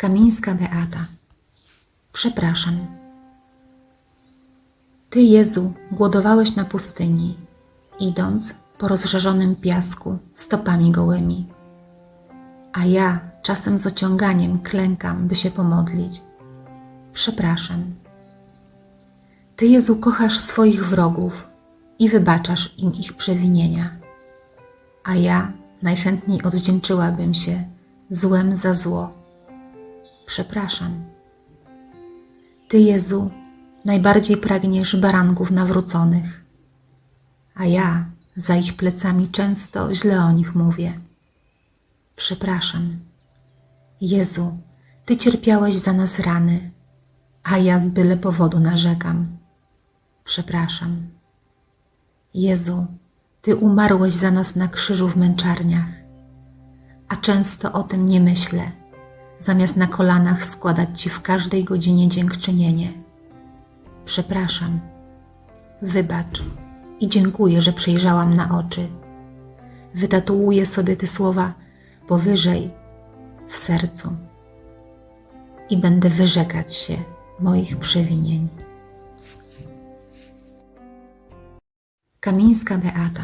Kamińska Beata. Przepraszam. Ty, Jezu, głodowałeś na pustyni, idąc po rozżarzonym piasku stopami gołymi. A ja czasem z ociąganiem klękam, by się pomodlić. Przepraszam. Ty, Jezu, kochasz swoich wrogów i wybaczasz im ich przewinienia. A ja najchętniej odwdzięczyłabym się złem za zło. Przepraszam. Ty, Jezu, najbardziej pragniesz baranków nawróconych, a ja za ich plecami często źle o nich mówię. Przepraszam. Jezu, Ty cierpiałeś za nas rany, a ja z byle powodu narzekam. Przepraszam. Jezu, Ty umarłeś za nas na krzyżu w męczarniach, a często o tym nie myślę, zamiast na kolanach składać Ci w każdej godzinie dziękczynienie. Przepraszam. Wybacz i dziękuję, że przejrzałam na oczy. Wytatuuję sobie te słowa powyżej w sercu i będę wyrzekać się moich przewinień. Kamińska Beata